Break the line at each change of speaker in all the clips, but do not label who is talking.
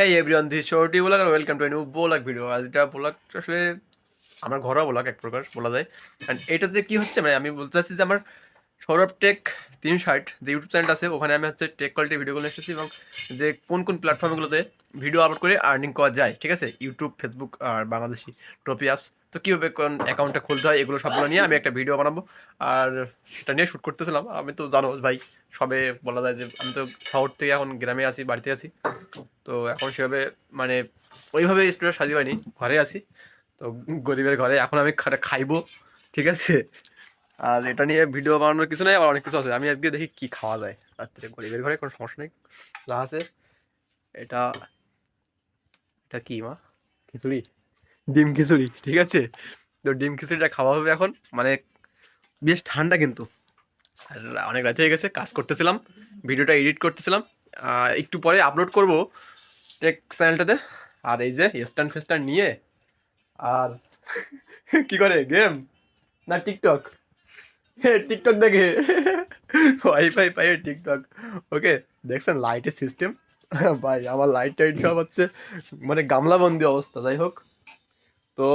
হ্যাঁ everyone this shorty blog R welcome to new blog video আজ এটা blog আসলে আমার ঘরোয়া ব্লগ এক প্রকার বলা যায়। অ্যান্ড এটাতে কি হচ্ছে? মানে আমি বলতে চাচ্ছি যে আমার সৌরভ টেক তিন ষাট যে ইউটিউব চ্যানেল আছে, ওখানে আমি হচ্ছে টেক কোয়ালিটি ভিডিওগুলো এসেছি এবং যে কোন কোন প্ল্যাটফর্মগুলোতে ভিডিও আপলোড করে আর্নিং করা যায়, ঠিক আছে? ইউটিউব ফেসবুক আর বাংলাদেশি টপি অ্যাপস তো কীভাবে কোন অ্যাকাউন্টটা খুলতে হয়, এগুলো সবগুলো নিয়ে আমি একটা ভিডিও বানাবো। আর সেটা নিয়ে শ্যুট করতেছিলাম। আমি তো জানো ভাই, সবে বলা যায় যে আমি তো শহর থেকে এখন গ্রামে আছি, বাড়িতে আছি। তো এখন সেভাবে মানে ওইভাবে স্টুডিও সাজি পাইনি ঘরে আছি। তো গরিবের ঘরে, এখন আমি খাইবো, ঠিক আছে? আর এটা নিয়ে ভিডিও বানানোর কিছু নেই, আবার অনেক কিছু আছে। আমি আজকে দেখি কি খাওয়া যায় রাত্রে। গরিবের ঘরে কোনো সমস্যা নেই। যা আছে, এটা এটা কি মা? খিচুড়ি। ডিম খিচুড়ি, ঠিক আছে? তো ডিম খিচুড়িটা খাওয়া হবে এখন। মানে বেশ ঠান্ডা কিন্তু। আর অনেক রাত হয়ে গেছে, কাজ করতেছিলাম, ভিডিওটা এডিট করতেছিলাম। একটু পরে আপলোড করব। টেক চ্যানেলটাতে আর এই যে স্ট্যান্ড ফেস্ট্যান্ড নিয়ে, আর কি করে গেম না টিকটক টিকটক দেখে। ওয়াইফাই পাই টিকটক ওকে দেখছেন লাইটের সিস্টেম ভাই, আমার লাইট টাইট সব হচ্ছে। মানে গামলাবন্দি অবস্থা, যাই হোক। তো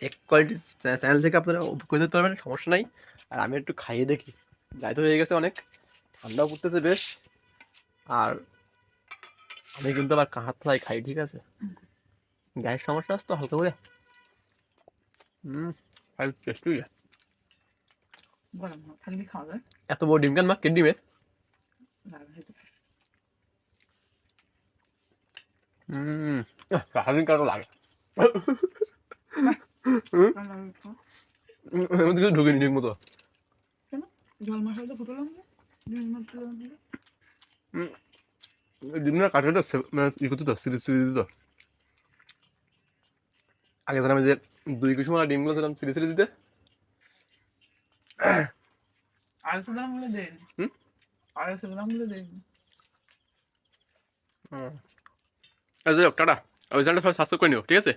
টেক কোয়ালিটি চ্যানেল থেকে আপনারা উপকৃত হতে পারবেন, সমস্যা নাই। আর আমি একটু খাইয়ে দেখি। তো হয়ে গেছে অনেক। ঠান্ডাও পড়তেছে বেশ। আর আমি কিন্তু আবার কাঁহাত ফ্লাই খাই ঠিক আছে? গ্যাস সমস্যা আছে তো হালকা করে? হুম টেস্টি এত বড় ডিম কেন মা? কে ডিমের? হুম সারাদিন কারও লাগে। ঢুকিনি ঠিক মতো।
জল মশলা তো ফুটলাম না। মশলা।
ডিমটা মানে ই করতে তো সিরিজ সিরিজ দিত আগে ধর আমি যে দুই কিছু মারা ডিমগুলো দিলাম সিরিজ সিরিজ দিতে।
আড়াইশো গ্রাম হলে দেন
হুম?
আড়াইশো গ্রাম হলে দেন
টাটা ওই চ্যানেলটা সাবস্ক্রাইব করে নিও ঠিক আছে?